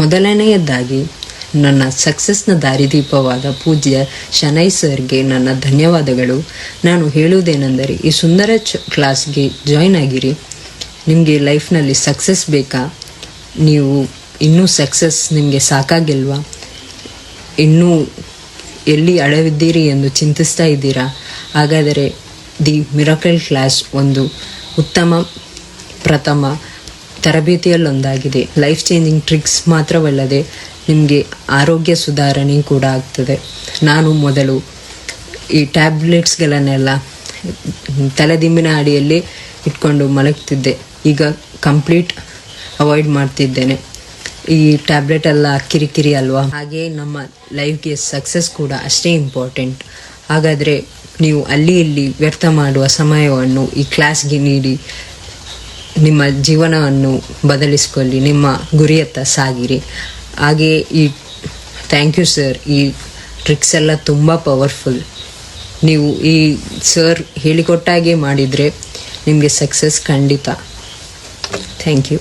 ಮೊದಲನೆಯದಾಗಿ, ನನ್ನ ಸಕ್ಸಸ್ನ ದಾರಿದೀಪವಾದ ಪೂಜ್ಯ ಶನೈ ಸರ್ಗೆ ನನ್ನ ಧನ್ಯವಾದಗಳು. ನಾನು ಹೇಳುವುದೇನೆಂದರೆ, ಈ ಸುಂದರ ಚ, ಕ್ಲಾಸ್ಗೆ ಜಾಯ್ನ್ ಆಗಿರಿ. ನಿಮಗೆ ಲೈಫ್ನಲ್ಲಿ ಸಕ್ಸಸ್ ಬೇಕಾ? ನೀವು ಇನ್ನೂ ಸಕ್ಸಸ್ ನಿಮಗೆ ಸಾಕಾಗಿಲ್ವಾ? ಇನ್ನೂ ಎಲ್ಲಿ ಅಳವಿದ್ದೀರಿ ಎಂದು ಚಿಂತಿಸ್ತಾ ಇದ್ದೀರಾ? ಹಾಗಾದರೆ, ದಿ ಮಿರಕಲ್ ಕ್ಲಾಸ್ ಒಂದು ಉತ್ತಮ, ಪ್ರಥಮ ತರಬೇತಿಯಲ್ಲೊಂದಾಗಿದೆ. ಲೈಫ್ ಚೇಂಜಿಂಗ್ ಟ್ರಿಕ್ಸ್ ಮಾತ್ರವಲ್ಲದೆ ನಿಮಗೆ ಆರೋಗ್ಯ ಸುಧಾರಣೆ ಕೂಡ ಆಗ್ತದೆ. ನಾನು ಮೊದಲು ಈ ಟ್ಯಾಬ್ಲೆಟ್ಸ್ಗಳನ್ನೆಲ್ಲ ತಲೆದಿಂಬಿನ ಅಡಿಯಲ್ಲಿ ಇಟ್ಕೊಂಡು ಮಲಗ್ತಿದ್ದೆ. ಈಗ ಕಂಪ್ಲೀಟ್ ಅವಾಯ್ಡ್ ಮಾಡ್ತಿದ್ದೇನೆ. ಈ ಟ್ಯಾಬ್ಲೆಟ್ ಎಲ್ಲ ಕಿರಿಕಿರಿ ಅಲ್ವಾ? ಹಾಗೆ ನಮ್ಮ ಲೈಫ್ಗೆ ಸಕ್ಸಸ್ ಕೂಡ ಅಷ್ಟೇ ಇಂಪಾರ್ಟೆಂಟ್ ಹಾಗಾದರೆ ನೀವು ಅಲ್ಲಿ ಇಲ್ಲಿ ವ್ಯರ್ಥ ಮಾಡುವ ಸಮಯವನ್ನು ಈ ಕ್ಲಾಸ್ಗೆ ನೀಡಿ. ನಿಮ್ಮ ಜೀವನವನ್ನು ಬದಲಿಸಿಕೊಳ್ಳಿ, ನಿಮ್ಮ ಗುರಿಯತ್ತ ಸಾಗಿರಿ. ಹಾಗೆ ಈ ಥ್ಯಾಂಕ್ ಯು ಸರ್ ಈ ಟ್ರಿಕ್ಸ್ ಎಲ್ಲ ತುಂಬ ಪವರ್ಫುಲ್ ನೀವು ಈ ಸರ್ ಹೇಳಿಕೊಟ್ಟಾಗೆ ಮಾಡಿದರೆ ನಿಮಗೆ ಸಕ್ಸಸ್ ಖಂಡಿತ. Thank you